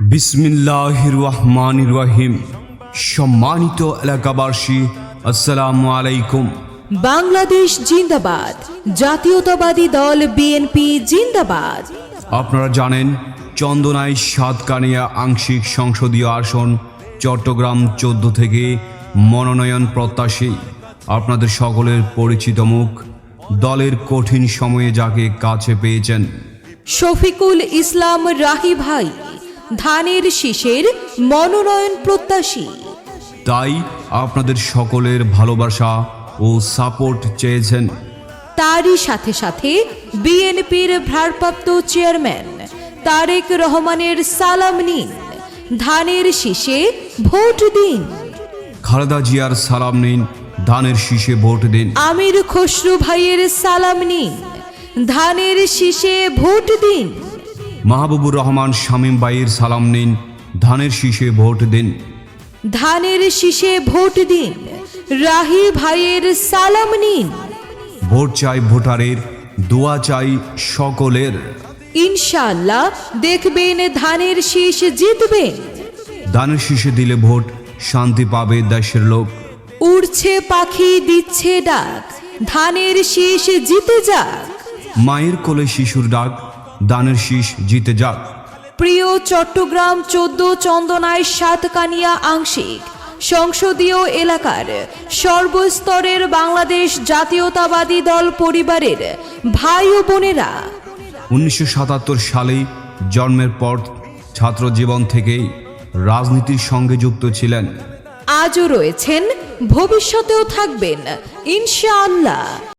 বিসমিল্লাহ রহমান রহিম সম্মানিত এলাকাবাসী আসসালামু আলাইকুম। বাংলাদেশ জিন্দাবাদ জাতীয়তাবাদী দল বিএনপি জিন্দাবাদ। আপনারা জানেন চন্দনাই সাতকানিয়া আংশিক সংসদীয় আসন চট্টগ্রাম চোদ্দ থেকে মনোনয়ন প্রত্যাশী। আপনাদের সকলের পরিচিত মুখ দলের কঠিন সময়ে যাকে কাছে পেয়েছেন। শফিকুল ইসলাম রাহি ভাই ধানের শীষের মনোনয়ন প্রত্যাশী। তাই আপনাদের সকলের ভালোবাসা ও সাপোর্ট চেয়েছেন। তারই সাথে সাথে বিএনপির ভারপ্রাপ্ত চেয়ারম্যান তারেক রহমানের সালাম নিন। ধানের শীষে ভোট দিন। খালেদা জিয়ার সালাম নিন ধানের শীষে ভোট দিন। আমির খসরু ভাইয়ের সালাম নিন। ধানের শীষে ভোট দিন। মাহবুবুর রহমান শামীম বাইয়ের সালাম নিন ধানের শীষে ভোট দিন। ধানের শীষে ভোট দিন রাহি ভাইয়ের সালাম নিন। ভোট চাই ভোটারের দোয়া চাই সকলের। ইনশাআল্লাহ দেখবেন ধানের শীষ জিতবে। ধানের শীষে দিলে ভোট শান্তি পাবে দেশের লোক। উড়ছে পাখি দিচ্ছে ডাক ধানের শীষ জিতে যাক। মায়ের কোলে শিশুর ডাক দানের শীষ জিতে যাক। প্রিয় চট্টগ্রাম চোদ্দ চন্দনায় সাতকানিয়া আংশিক। সংসদীয় এলাকার সর্বস্তরের বাংলাদেশ জাতীয়তাবাদী দল পরিবারের ভাই ও বোনেরা। উনিশশো সাতাত্তর সালেই জন্মের পর ছাত্র জীবন থেকেই রাজনীতির সঙ্গে যুক্ত ছিলেন। আজও রয়েছেন ভবিষ্যতেও থাকবেন ইনশাআল্লাহ।